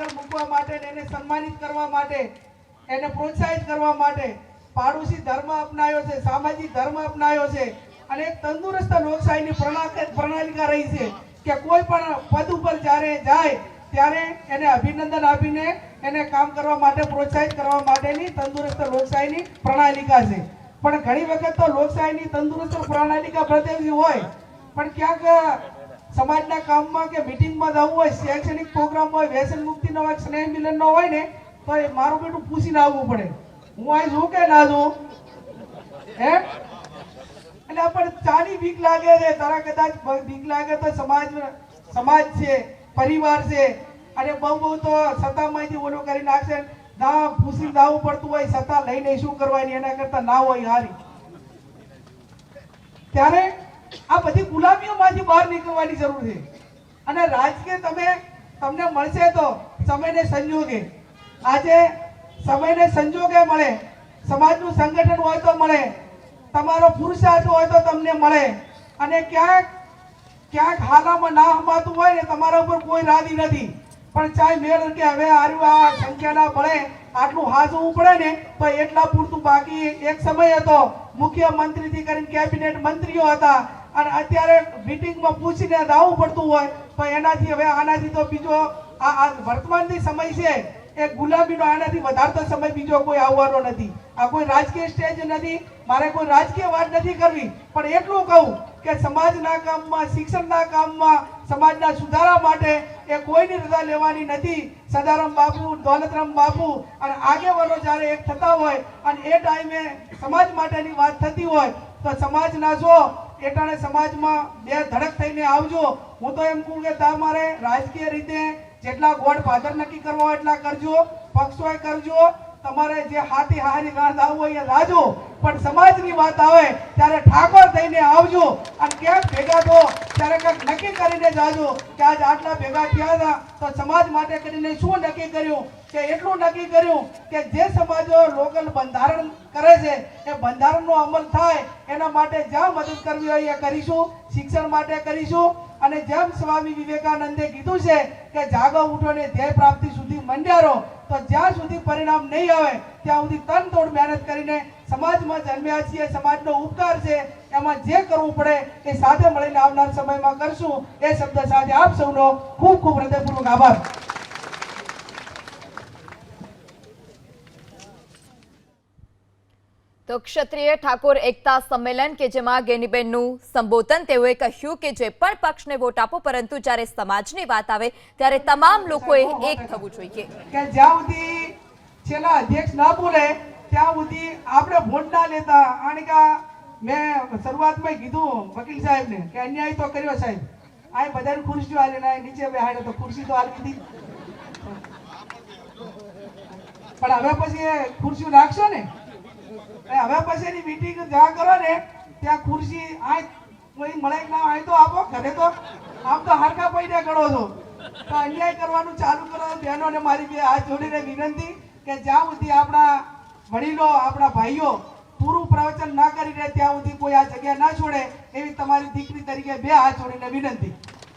આગળ મૂકવા માટે એને સન્માનિત કરવા માટે, એને પ્રોત્સાહિત કરવા માટે પાડોશી ધર્મ અપનાવ્યો છે, સામાજિક ધર્મ અપનાવ્યો છે અને એક તંદુરસ્ત લોકશાહીની પ્રણા- પ્રણાલિકા રહી છે કે કોઈ પણ પદ ઉપર જ્યારે જાય, ત્યારે એને અભિનંદન આપીને એને કામ કરવા માટે, પ્રોત્સાહિત કરવા માટેની તંદુરસ્ત લોકશાહીની પ્રણાલિકા છે. પણ ઘણી વખત તો લોકશાહીની તંદુરસ્ત પ્રણાલિકા પ્રત્યે હોય, પણ ક્યાંક સમાજના કામમાં કે મિટિંગમાં જવું હોય, શૈક્ષણિક પ્રોગ્રામ હોય, વ્યસન મુક્તિનો હોય, સ્નેહ મિલનનો હોય ને, તો એ મારું બેટું પૂછીને આવવું પડે. હું અહીં જોઉં કે ના જોઉં હે? એટલે આપણે ચાની બીક લાગે છે, તારા કદાચ બીક લાગે તો સમાજ સમાજ છે, પરિવાર છે, અને બહુ બહુ તો સત્તામાંથી ઓલું કરી નાખશે, ના ભૂસી દાવું પડતું હોય, સત્તા લઈને શું કરવાની, એના કરતા ના હોય હારી. ત્યારે આ બધી ગુલામીઓમાંથી બહાર નીકળવાની જરૂર છે. અને રાજકીય તમે, તમને મળશે તો સમયને સંજોગે. આજે સમયને સંજોગે મળે, સમાજનું સંગઠન હોય તો મળે, તમારો પુરુષાર્થ હોય તો તમને મળે. અને ક્યાંક ક્યાંક હાલામાં ના હમાતું હોય ને તમારા ઉપર કોઈ રાજી નથી. પણ ચાહે મેળ કે હવે આર્યું આ સંખ્યાના બળે આટલું હાજવું પડે ને, તો એટલા પૂરતું બાકી એક સમય હતો. મુખ્યમંત્રીથી કરીને કેબિનેટ મંત્રીઓ હતા. અને અત્યારે મીટિંગમાં પૂછીને દાવું પડતું હોય, તો એનાથી હવે આનાથી તો બીજો આ વર્તમાનની સમય છે, એ ગુલાબીનો આનાથી વધારતો સમય બીજો કોઈ આવવાનો નથી. આ કોઈ રાજકીય સ્ટેજ નથી, મારે કોઈ રાજકીય વાત નથી કરવી, પણ એટલું કહું કે સમાજના કામમાં, શિક્ષણના કામમાં, સમાજના સુધારા માટે એ કોઈની રજા લેવાની નથી. સદારામ બાપુ, દોલતરામ બાપુ અને આગેવાનો જ્યારે એક થતા હોય અને એ ટાઈમે સમાજ માટેની વાત થતી હોય, તો સમાજના છો એટાણે સમાજમાં બે ધડક થઈને આવજો. હું તો એમ કહું કે તમારે રાજકીય રીતે જેટલા ગોડ ફાધર નક્કી કરવા એટલા કરજો, પક્ષોએ કરજો. તમારે જે હાથી હારી ગાંધ આવવું હોય એ લાજો. પણ સમાજની વાત આવે ત્યારે ઠાકોર થઈને આવજો અને ક્યાંક ભેગા થો ત્યારે કંઈક નક્કી કરીને જાજો કે આજ આટલા ભેગા થયા હતા. તો સમાજ માટે કરીને શું નક્કી કર્યું? કે એટલું નક્કી કર્યું કે જે સમાજો લોકલ બંધારણ કરે છે, એ બંધારણનો અમલ થાય. એના માટે જ્યાં મદદ કરવી હોય એ કરીશું, શિક્ષણ માટે કરીશું. અને જેમ સ્વામી વિવેકાનંદે કીધું છે કે જાગો ઉઠો ને ધ્યેય પ્રાપ્તિ સુધી મંડ્યારો, તો જ્યાં સુધી પરિણામ નહીં આવે, ત્યાં સુધી તન તોડ મહેનત કરીને સમાજમાં જન્મ્યા છીએ, સમાજનો ઉપકાર છે, એમાં જે કરવું પડે એ સાથે મળીને આવનાર સમયમાં કરશું. એ શબ્દ સાથે આપ સૌનો ખૂબ ખૂબ હૃદયપૂર્વક આભાર. તો ક્ષત્રિય ઠાકોર એકતા સંમેલન કે જેમાં ગેનીબેનનું સંબોધન તેઓએ કહ્યું કે જે પણ પક્ષને વોટ આપો, પરંતુ જ્યારે સમાજની વાત આવે, ત્યારે તમામ લોકોએ એક થવું જોઈએ. કે જ્યાં સુધી છેલ્લા અધ્યક્ષ ના બોલે, ત્યાં સુધી આપણે વોટ ના લેતા. અને કે મેં શરૂઆતમાં કીધું વકીલ સાહેબને કે અન્યાય તો કર્યો સાહેબ. આ બધાને ખુરશી આલી ના નીચે બેહાડે તો ખુરશી તો આલી દીધી પણ હવે પછી એ ખુરશીઓ નાખશો ને? હવે પછીની મીટિંગ જ્યાં કરો ને, ત્યાં ખુરશી આ કોઈ મળે ના આ તો આપો, ઘરે તો આમ તો હરખા પૈને ગણો છો. તો અન્યાય કરવાનું ચાલુ કરો બહેનોને મારી બે હાથ જોડીને વિનંતી કે જ્યાં સુધી આપણા વડીલો, આપણા ભાઈઓ પૂરું પ્રવચન ના કરી રહે ત્યાં સુધી કોઈ આ જગ્યા ના છોડે, એવી તમારી દીકરી તરીકે બે હાથ જોડીને વિનંતી.